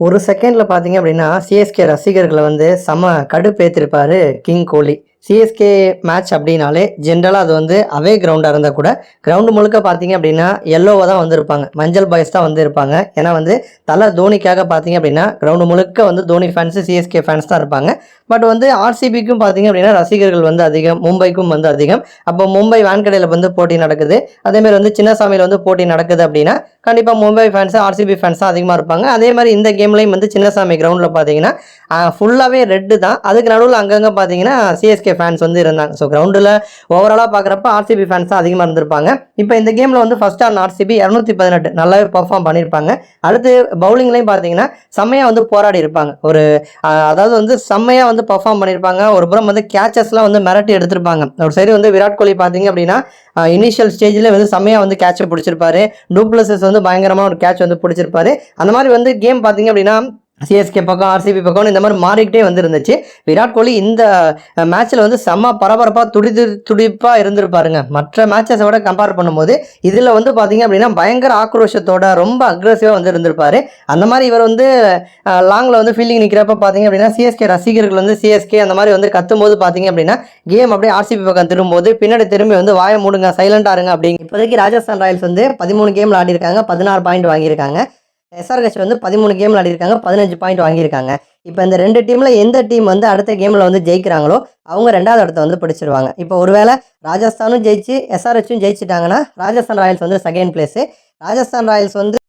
ஒரு செகண்டில் பார்த்தீங்க அப்படின்னா சிஎஸ்கே ரசிகர்களை வந்து செம கடுப்பேற்றிருப்பார் கிங் கோலி சிஎஸ்கே மேட்ச் அப்படின்னாலே ஜென்ரலாக அது வந்து அவே கிரவுண்டாக இருந்தால் கூட கிரவுண்டு முழுக்க பார்த்தீங்க அப்படின்னா எல்லோவாக தான் வந்திருப்பாங்க. மஞ்சள் பாய்ஸ் தான் வந்து இருப்பாங்க ஏன்னா வந்து தலை தோனிக்காக பார்த்தீங்க அப்படின்னா கிரவுண்டு முழுக்க வந்து தோனி ஃபேன்ஸு சிஎஸ்கே ஃபேன்ஸ் தான் இருப்பாங்க. பட் வந்து ஆர்சிபிக்கும் பார்த்தீங்க அப்படின்னா ரசிகர்கள் வந்து அதிகம் மும்பைக்கும் வந்து அதிகம். அப்போ மும்பை வான்கடையில் வந்து போட்டி நடக்குது. அதேமாதிரி வந்து சின்னசாமியில் வந்து போட்டி நடக்குது அப்படின்னா கண்டிப்பாக மும்பை ஃபேன்ஸும் ஆர்சிபி ஃபேன்ஸ் தான் அதிகமாக இருப்பாங்க. அதே மாதிரி இந்த கேம்லேயும் வந்து சின்னசாமி கிரவுண்டில் பார்த்தீங்கன்னா ஃபுல்லாகவே ரெட்டு தான். அதுக்கு நடுவில் அங்கங்கே பார்த்தீங்கன்னா சிஎஸ்கே ஃபேன்ஸ் வந்து இருந்தாங்க. ஸோ கிரவுண்டில் ஓவராலாக பார்க்குறப்ப ஆர்சிபி ஃபேன்ஸ் தான் அதிகமாக இருந்திருப்பாங்க. இப்போ இந்த கேமில் வந்து ஃபஸ்ட் ஆன் ஆர்சிபி இரநூத்தி பதினெட்டு நல்லாவே பர்ஃபார்ம் பண்ணியிருப்பாங்க அடுத்து பவுலிங்லேயும் பார்த்தீங்கன்னா செம்மையாக வந்து போராடி இருப்பாங்க. ஒரு அதாவது வந்து செம்மையாக வந்து பர்ஃபார்ம் பண்ணியிருப்பாங்க ஒரு புறம் வந்து கேச்சஸ்லாம் வந்து மிரட்டி எடுத்திருப்பாங்க. ஒரு சைடு வந்து விராட் கோலி பார்த்தீங்க அப்படின்னா இனிஷியல் ஸ்டேஜில் வந்து செம்மையாக வந்து கேட்சை பிடிச்சிருப்பாரு. டூப்ளஸஸ் வந்து பயங்கரமாக ஒரு கேட்ச் வந்து பிடிச்சிருப்பாரு. அந்த மாதிரி வந்து கேம் பார்த்தீங்க அப்படின்னா சிஎஸ்கே பக்கம் ஆர்சிபி பக்கம் இந்த மாதிரி மாறிக்கிட்டே வந்துருந்துச்சு. விராட் கோலி இந்த மேட்ச்சில் வந்து செம்ம பரபரப்பாக துடிது துடிப்பாக இருந்திருப்பாருங்க மற்ற மேட்சஸை விட கம்பேர் பண்ணும்போது இதில் வந்து பார்த்தீங்க அப்படின்னா பயங்கர ஆக்ரோஷத்தோட ரொம்ப அக்ரெசிவாக வந்து இருந்திருப்பார். அந்த மாதிரி இவர் வந்து லாங்கில் வந்து ஃபீல்டிங் நிற்கிறப்ப பார்த்தீங்க அப்படின்னா சிஎஸ்கே ரசிகர்கள் வந்து சிஎஸ்கே அந்த மாதிரி வந்து கத்தும்போது பார்த்தீங்க அப்படின்னா கேம் அப்படியே ஆர்சிபி பக்கம் திரும்பும்போது பின்னாடி திரும்பி வந்து வாயை மூடுங்க சைலண்டாக இருங்க அப்படிங்க. இப்போதைக்கு ராஜஸ்தான் ராயல்ஸ் வந்து பதிமூணு கேமில் ஆடிருக்காங்க பதினாறு பாயிண்ட் வாங்கியிருக்காங்க. எஸ்ஆர்ஹெச் வந்து பதிமூணு கேம் ஆடிருக்காங்க பதினஞ்சு பாயிண்ட் வாங்கியிருக்காங்க. இப்போ இந்த ரெண்டு டீமில் எந்த டீம் வந்து அடுத்த கேமில் வந்து ஜெயிக்கிறாங்களோ அவங்க ரெண்டாவது இடத்த வந்து பிடிச்சிருவாங்க. இப்போ ஒருவேளை ராஜஸ்தானும் ஜெயிச்சு எஸ்ஆர்ஹெச்சும் ஜெயிச்சிட்டாங்கன்னா ராஜஸ்தான் ராயல்ஸ் வந்து செகண்ட் பிளேஸு ராஜஸ்தான் ராயல்ஸ் வந்து